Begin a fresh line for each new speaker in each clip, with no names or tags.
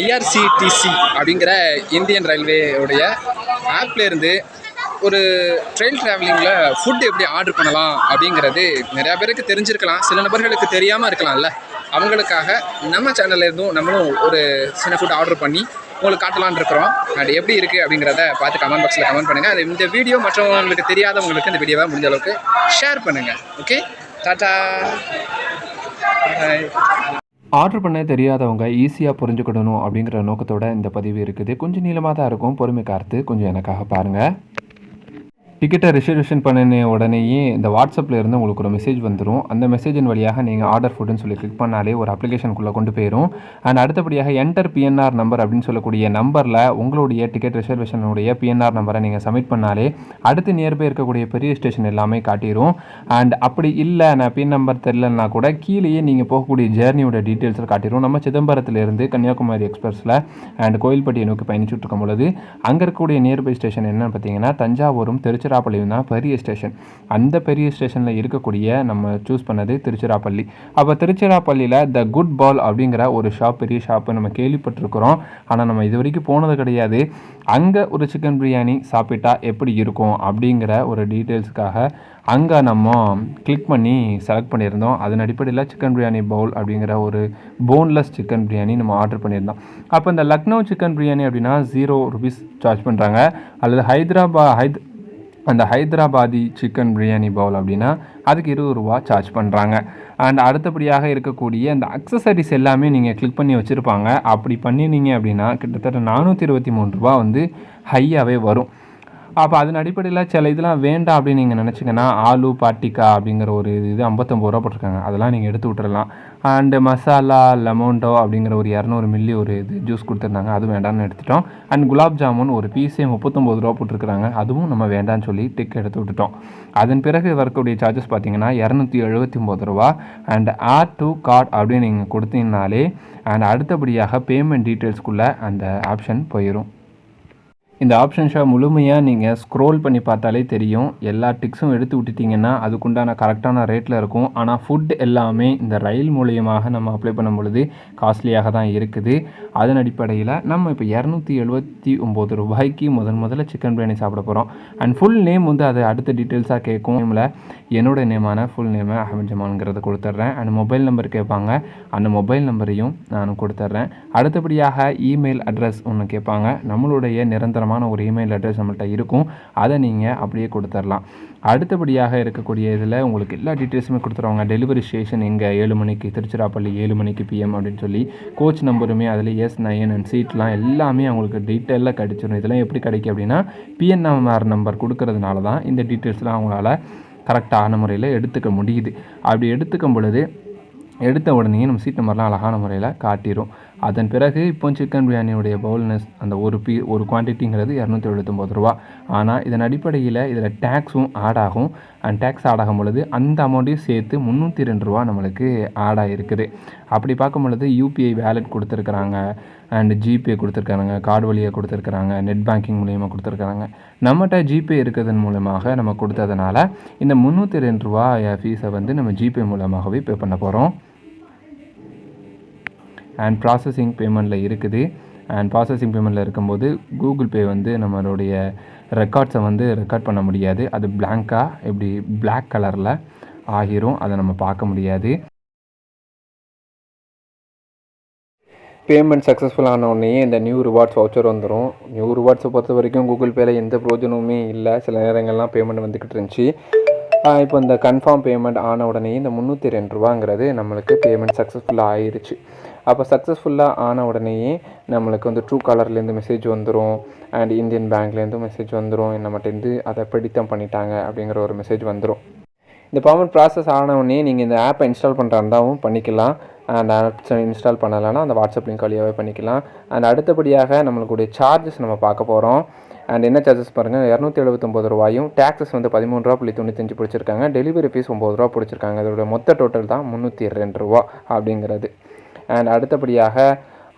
IRCTC அப்படிங்கிற Indian ரயில்வேவுடைய ஆப்லேருந்து ஒரு ட்ரெயின் ட்ராவலிங்கில் ஃபுட் எப்படி ஆர்டர் பண்ணலாம் அப்படிங்கிறது நிறையா பேருக்கு தெரிஞ்சிருக்கலாம். சில நபர்களுக்கு தெரியாமல் இருக்கலாம்ல. அவங்களுக்காக நம்ம சேனல்லேருந்தும் நம்மளும் ஒரு சின்ன ஃபுட் ஆர்டர் பண்ணி உங்களுக்கு காட்டலாம்னு இருக்கிறோம். அது எப்படி இருக்குது அப்படிங்கிறத பார்த்து கமெண்ட் பாக்ஸில் கமெண்ட் பண்ணுங்கள் அது இந்த வீடியோ மற்றவங்களுக்கு தெரியாதவங்களுக்கு இந்த வீடியோவை முடிஞ்ச அளவுக்கு ஷேர் பண்ணுங்கள் ஓகே டாட்டா
ஆர்டர் பண்ண தெரியாதவங்க ஈஸியாக புரிஞ்சுக்கிடணும் அப்படிங்கிற நோக்கத்தோட இந்த பதிவு இருக்குது. கொஞ்சம் நீளமாக தான் இருக்கும். பொறுமை காத்து கொஞ்சம் எனக்காக பாருங்கள் டிக்கெட்டை ரிசர்வேஷன் பண்ணின உடனேயே இந்த வாட்ஸ்அப்பில் இருந்து உங்களுக்கு ஒரு மெசேஜ் வந்துடும் அந்த மெசேஜின் வழியாக நீங்கள் ஆர்டர் ஃபுட்னு சொல்லி கிளிக் பண்ணாலே ஒரு அப்ளிகேஷனுக்குள்ளே கொண்டு போயிடும் அண்ட் அடுத்தபடியாக என்டர் பிஎன்ஆர் நம்பர் அப்படின்னு சொல்லக்கூடிய நம்பரில் உங்களுடைய டிக்கெட் ரிசர்வேஷனுடைய பிஎன்ஆர் நம்பரை நீங்கள் சப்மிட் பண்ணாலே அடுத்து நியர்பை இருக்கக்கூடிய பெரிய ஸ்டேஷன் எல்லாமே காட்டிடும் அண்ட் அப்படி இல்லை நான் பின் நம்பர் தெரிலன்னா கூட கீழேயே நீங்கள் போகக்கூடிய ஜேர்னியோட டீட்டெயில்ஸில் காட்டிடும் நம்ம சிதம்பரத்திலிருந்து கன்னியாகுமரி எக்ஸ்பிரஸில் அண்ட் கோயில்பட்டியை நோக்கி பயணிச்சுட்டு இருக்கும் பொழுது அங்கே இருக்கக்கூடிய நியர்பை ஸ்டேஷன் என்னன்னு பார்த்தீங்கன்னா தஞ்சாவூரும் திருச்சிராப்பள்ளியும் தான் பெரிய ஸ்டேஷன். அந்த பெரிய ஸ்டேஷனில் இருக்கக்கூடிய நம்ம சூஸ் பண்ணது திருச்சிராப்பள்ளி. அப்போ திருச்சிராப்பள்ளியில் த குட் பால் அப்படிங்கிற ஒரு ஷாப் பெரிய ஷாப்பு நம்ம கேள்விப்பட்டிருக்கிறோம். ஆனால் நம்ம இது வரைக்கும் போனது கிடையாது. அங்கே ஒரு சிக்கன் பிரியாணி சாப்பிட்டா எப்படி இருக்கும் அப்படிங்கிற ஒரு டீட்டெயில்ஸுக்காக அங்கே நம்ம கிளிக் பண்ணி செலக்ட் பண்ணியிருந்தோம். அதன் அடிப்படையில் சிக்கன் பிரியாணி பவுல் அப்படிங்கிற ஒரு போன்லெஸ் சிக்கன் பிரியாணி நம்ம ஆர்டர் பண்ணியிருந்தோம். அப்போ இந்த லக்னோ சிக்கன் பிரியாணி அப்படின்னா ஜீரோ ருபீஸ் சார்ஜ் பண்ணுறாங்க அல்லது ஹைதராபா ஹைத் அந்த ஹைதராபாதி சிக்கன் பிரியாணி பவுல் அப்படின்னா அதுக்கு இருபது ரூபா சார்ஜ் பண்ணுறாங்க அண்ட் அடுத்தபடியாக இருக்கக்கூடிய அந்த அக்சசரிஸ் எல்லாமே நீங்கள் கிளிக் பண்ணி வச்சுருப்பாங்க. அப்படி பண்ணினீங்க அப்படின்னா கிட்டத்தட்ட நானூற்றி இருபத்தி மூணு ரூபா வந்து ஹையாகவே வரும். அப்போ அதன் அடிப்படையில் சில இதெல்லாம் வேண்டாம் அப்படின்னு நீங்கள் நினச்சிங்கன்னா ஆலு பாட்டிக்கா அப்படிங்கிற ஒரு இது ஐம்பத்தொம்பது ரூபா போட்டிருக்காங்க. அதெல்லாம் நீங்கள் எடுத்து விட்டுறலாம். அண்டு மசாலா லெமோண்டோ அப்படிங்கிற ஒரு இரநூறு மில்லி ஒரு இது ஜூஸ் கொடுத்துருந்தாங்க. அது வேண்டாம்னு எடுத்துட்டோம். அண்ட் குலாப் ஜாமுன் ஒரு பீஸே முப்பத்தொம்போது ரூபா போட்டிருக்கிறாங்க. அதுவும் நம்ம வேண்டாம்னு சொல்லி டிக் எடுத்து விட்டுட்டோம். அதன் பிறகு வரக்கூடிய சார்ஜஸ் பார்த்தீங்கன்னா இரநூத்தி எழுபத்தி ஒம்பது ரூபா. அண்ட் ஆர் டு கார்ட் அப்படின்னு நீங்கள் கொடுத்தீங்கனாலே அண்ட் அடுத்தபடியாக பேமெண்ட் டீட்டெயில்ஸ்க்குள்ளே அந்த ஆப்ஷன் போயிடும் இந்த ஆப்ஷன் ஷோ முழுமையாக நீங்கள் ஸ்க்ரோல் பண்ணி பார்த்தாலே தெரியும். எல்லா டிக்ஸும் எடுத்து விட்டுட்டிங்கன்னா அதுக்குண்டான கரெக்டான ரேட்டில் இருக்கும். ஆனால் ஃபுட் எல்லாமே இந்த ரயில் மூலியமாக நம்ம அப்ளை பண்ணும் பொழுது காஸ்ட்லியாக தான் இருக்குது. அதன் அடிப்படையில் நம்ம இப்போ இரநூத்தி எழுபத்தி ஒம்பது ரூபாய்க்கு முதன் முதல்ல சிக்கன் பிரியாணி சாப்பிட போகிறோம் அண்ட் ஃபுல் நேம் வந்து அது அடுத்த டீட்டெயில்ஸாக கேட்கும். நேமில் என்னோட நேமான ஃபுல் நேமை அஹமத் ஜமான்ங்கிறத கொடுத்துட்றேன். அண்ட் மொபைல் நம்பர் கேட்பாங்க. அந்த மொபைல் நம்பரையும் நான் கொடுத்துட்றேன். அடுத்தபடியாக இமெயில் அட்ரஸ் ஒன்று கேட்பாங்க. நம்மளுடைய நிரந்தரமான ஒரு இமெயில் அட்ரஸ் நம்மள்கிட்ட இருக்கும். அதை நீங்கள் அப்படியே கொடுத்துடலாம். அடுத்தபடியாக இருக்கக்கூடிய இதில் உங்களுக்கு எல்லா டீட்டெயில்ஸுமே கொடுத்துருவாங்க. டெலிவரி ஸ்டேஷன் எங்கே? ஏழு மணிக்கு திருச்சிராப்பள்ளி ஏழு மணிக்கு பிஎம் அப்படின்னு சொல்லி கோச் நம்பருமே அதில் எஸ் நயன் அண்ட் சீட்லாம் எல்லாமே அவங்களுக்கு டீட்டெயிலாக கிடச்சிடும் இதெல்லாம் எப்படி கிடைக்கும் அப்படின்னா பிஎன்எம்ஆர் நம்பர் கொடுக்கறதுனால தான் இந்த டீட்டெயில்ஸ்லாம் அவங்களால கரெக்டான முறையில் எடுத்துக்க முடியுது. அப்படி எடுத்துக்கும் பொழுது எடுத்த உடனே நம்ம சீட் நம்பர்லாம் அழகான முறையில் காட்டிடும் அதன் பிறகு இப்போ சிக்கன் பிரியாணியுடைய பவுல்னஸ் அந்த ஒரு பீ ஒரு குவான்டிட்டிங்கிறது இரநூத்தி எழுபத்தொம்பது ரூபா. ஆனால் இதன் அடிப்படையில் இதில் டேக்ஸும் ஆட் ஆகும். அண்ட் டேக்ஸ் ஆட் ஆகும் பொழுது அந்த அமௌண்ட்டையும் சேர்த்து முந்நூற்றி ரெண்டு ரூபா நம்மளுக்கு ஆட் ஆகிருக்குது அப்படி பார்க்கும் பொழுது யூபிஐ வேலெட் கொடுத்துருக்குறாங்க. அண்ட் ஜிபே கொடுத்துருக்காங்க கார்டு வழியாக கொடுத்துருக்குறாங்க. நெட் பேங்கிங் மூலியமாக கொடுத்துருக்காங்க நம்மகிட்ட ஜிபே இருக்கிறதன் மூலமாக நம்ம கொடுத்ததுனால இந்த முந்நூற்றி ரெண்டு ரூபா ஃபீஸை வந்து நம்ம ஜிபே மூலமாகவே பே பண்ண போகிறோம் அண்ட் ப்ராசஸிங் பேமெண்ட்டில் இருக்குது. அண்ட் ப்ராசஸிங் பேமெண்ட்டில் இருக்கும்போது கூகுள் பே வந்து நம்மளுடைய ரெக்கார்ட்ஸை வந்து ரெக்கார்ட் பண்ண முடியாது. அது பிளாங்காக இப்படி பிளாக் கலரில் ஆகிரும். அதை நம்ம பார்க்க முடியாது. பேமெண்ட் சக்ஸஸ்ஃபுல் ஆன உடனே இந்த நியூ ரிவார்ட்ஸ் வவுச்சர் வந்துடும் நியூ ரிவார்ட்ஸை பொறுத்த வரைக்கும் கூகுள் பேயில் எந்த பிரோஜனமுமே இல்லை. சில நேரங்கள்லாம் பேமெண்ட் வந்துக்கிட்டு இருந்துச்சு. இப்போ இந்த கன்ஃபார்ம் பேமெண்ட் ஆன உடனே இந்த முந்நூற்றி ரெண்டு ரூபாங்கிறது நம்மளுக்கு பேமெண்ட் சக்ஸஸ்ஃபுல்லாக ஆயிடுச்சு அப்போ சக்ஸஸ்ஃபுல்லாக ஆன உடனேயே நம்மளுக்கு வந்து ட்ரூ காலர்லேருந்து மெசேஜ் வந்துடும் அண்ட் இந்தியன் பேங்க்லேருந்து மெசேஜ் வந்துடும் நம்மகிட்டேருந்து அதை பிடித்தம் பண்ணிட்டாங்க அப்படிங்கிற ஒரு மெசேஜ் வந்துடும் இந்த பேமெண்ட் ப்ராசஸ் ஆனவுடனே நீங்கள் இந்த ஆப்பை இன்ஸ்டால் பண்ணுறாருந்தாவும் பண்ணிக்கலாம். அந்த ஆப்ஸ் இன்ஸ்டால் பண்ணலைன்னா அந்த வாட்ஸ்அப் லிங்க் வழியாகவே பண்ணிக்கலாம். அண்ட் அடுத்தபடியாக நம்மளுக்குடைய சார்ஜஸ் நம்ம பார்க்க போகிறோம் அண்ட் என்ன சார்ஜஸ் பாருங்கள் இரநூத்தி எழுபத்தொம்பது ரூபாயும் டேக்ஸஸ் வந்து பதிமூணு ரூபா புள்ளி தொண்ணூத்தஞ்சு பிடிச்சிருக்காங்க. டெலிவரி ஃபீஸ் ஒம்பது ரூபா பிடிச்சிருக்காங்க. இதோட மொத்த டோட்டல் தான் முந்நூற்றி ரெண்டு ரூபா அப்படிங்கிறது. அண்ட் அடுத்தபடியாக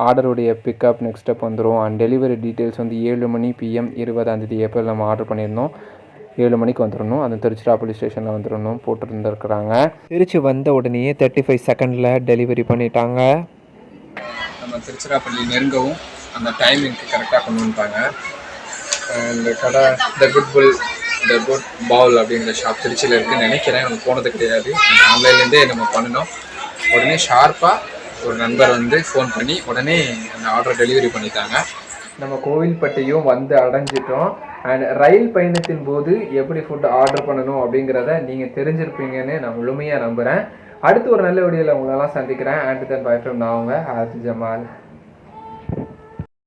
ஆர்டருடைய பிக்கப் நெக்ஸ்ட் ஸ்டெப் வந்துடும் அண்ட் டெலிவரி டீட்டெயில்ஸ் வந்து ஏழு மணி பிஎம் இருபதாந்தேதி ஏப்ரல் நம்ம ஆர்டர் பண்ணியிருந்தோம். ஏழு மணிக்கு வந்துடணும். அது திருச்சிராப்பள்ளி ஸ்டேஷனில் வந்துடணும் போட்டுருந்துருக்குறாங்க. திருச்சி வந்த உடனேயே தேர்ட்டி ஃபைவ் செகண்டில் டெலிவரி பண்ணிட்டாங்க. நம்ம திருச்சிராப்பள்ளி நெருங்கவும் அந்த டைமிங்க்கு கரெக்டாக கொண்டு வந்துட்டாங்க. இந்த கடை the good bowl the good bowl அப்படிங்கிற ஷாப் திருச்சியில் இருக்குன்னு நினைக்கிறேன். நம்ம போனது கிடையாது. ஆன்லைன்லேருந்தே நம்ம பண்ணினோம். உடனே ஷார்ப்பாக ஒரு நண்பர் வந்து ஃபோன் பண்ணி உடனே அந்த ஆர்டர் டெலிவரி பண்ணிட்டாங்க. நம்ம கோவில்பட்டியும் வந்து அடைஞ்சிட்டோம். அண்ட் ரயில் பயணத்தின் போது எப்படி ஃபுட் ஆர்டர் பண்ணணும் அப்படிங்கிறத நீங்கள் தெரிஞ்சிருப்பீங்கன்னு நான் முழுமையாக நம்புகிறேன் அடுத்து ஒரு நல்ல வீடியோவில் உங்களெல்லாம் சந்திக்கிறேன். அண்ட் தென் பை ஃப்ரம் நான் அவங்க ஆர்த்தி ஜமால்.